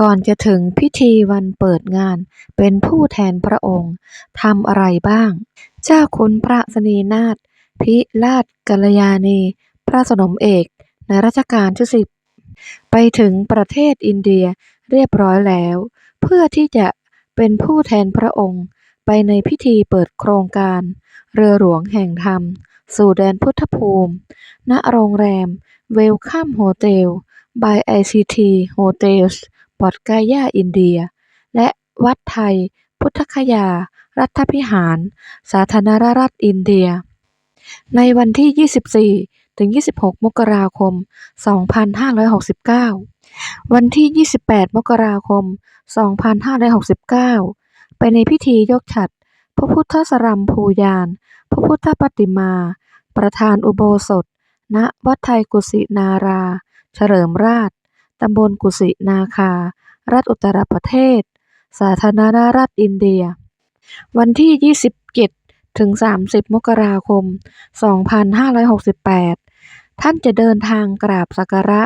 ก่อนจะถึงพิธีวันเปิดงานเป็นผู้แทนพระองค์ทำอะไรบ้าง เจ้าคุณพระสนีนาถพิราชกัลยาณี พระสนมเอกในรัชกาลที่สิบไปถึงประเทศอินเดียเรียบร้อยแล้ว เพื่อที่จะเป็นผู้แทนพระองค์ไปในพิธีเปิดโครงการ เรือหลวงแห่งธรรม สู่แดนพุทธภูมิ ณโรงแรมเวลคัมโฮเทล by ICT Hotels ปอดกายาอินเดีย และวัดไทย พุทธคยา รัฐพิหาร สาธารณรัฐอินเดีย ในวันที่ 24 ถึง 26 มกราคม 2569 วันที่ 28 มกราคม 2569 ไปในพิธียกฉัตรพระพุทธสรัมพูญาณพระพุทธปฏิมา ประธานอุโบสถ ณ วัดไทยกุสินารา เฉลิมราช ตำบลกุสินาคา รัฐอุตตรประเทศ สาธารณรัฐอินเดีย วันที่ 27 ถึง 30 มกราคม 2568 ท่านจะเดินทางกราบสักการะ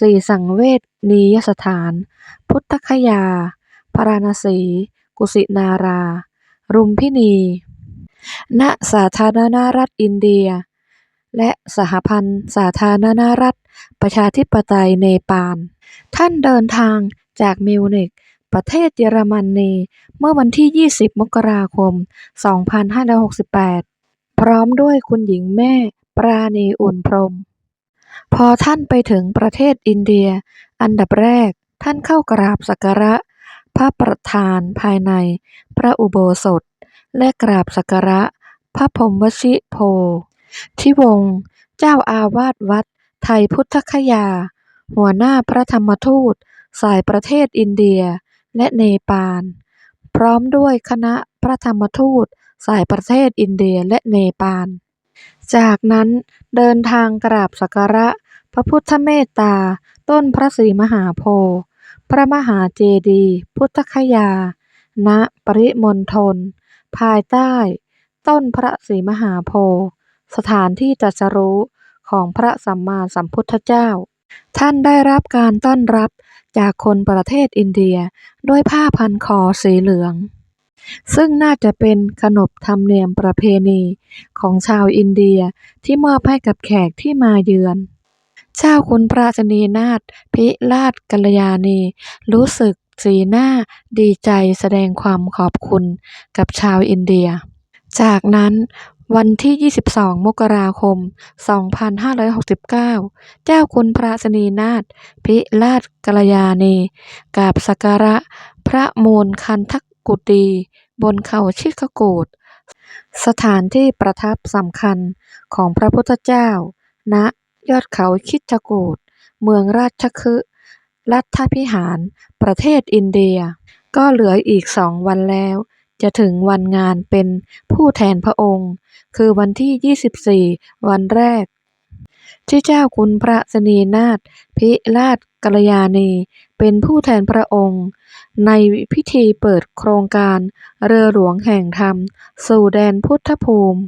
สี่สังเวชนียสถาน พุทธคยา พราณสี กุสินารา รุมพินี ณ สาธารณรัฐอินเดีย และสหพันธ์สาธารณรัฐ ประชาธิปไตยเนปาล ท่านเดินทางจากมิวนิกประเทศเยอรมนีเมื่อวันที่ 20 มกราคม 2568 พร้อมด้วยคุณหญิงแม่ปราณีอุ่นพรม พอท่านไปถึงประเทศอินเดีย อันดับแรกท่านเข้ากราบสักการะ พระประธานภายใน พระอุโบสถ และกราบสักการะ พระพรหมวชิโพธิวงศ์เจ้าอาวาสวัด ไทยพุทธคยา หัวหน้าพระธรรมทูตสายประเทศอินเดียและเนปาล พร้อมด้วยคณะพระธรรมทูตสายประเทศอินเดียและเนปาล จากนั้นเดินทางกราบสักการะพระพุทธเมตตา ต้นพระศรีมหาโพธิ์พระมหาเจดีย์พุทธคยา ณ ปริมณฑล ภายใต้ ต้นพระศรีมหาโพธิ์สถานที่ตรัสรู้ ของพระสัมมาสัมพุทธเจ้า ท่านได้รับการต้อนรับจากคนประเทศอินเดียด้วยผ้าพันคอสีเหลือง ซึ่งน่าจะเป็นขนบธรรมเนียมประเพณีของชาวอินเดียที่มอบให้กับแขกที่มาเยือน เจ้าคุณพระชนีนาถพิราชกัลยาณี รู้สึกสีหน้าดีใจแสดงความขอบคุณกับชาวอินเดีย จากนั้นวันที่ 22 มกราคม 2569 เจ้าคุณพระชนีนาถพิราชกัลยาณีกราบสักการะพระมูลคันธกุฎีบนเขาชิคกูฏสถานที่ประทับสำคัญของพระพุทธเจ้า ณ ยอดเขาคิชกูฏเมืองราชคฤห์รัฐพิหาร ประเทศอินเดีย ก็เหลืออีกสองวันแล้ว จะถึงวันงานเป็นผู้แทนพระองค์ คือวันที่ 24 วันแรก ที่เจ้าคุณพระสนีนาถพิราชกัลยาณี เป็นผู้แทนพระองค์ ในพิธีเปิดโครงการเรือหลวงแห่งธรรม สู่แดนพุทธภูมิ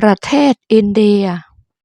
ประเทศอินเดีย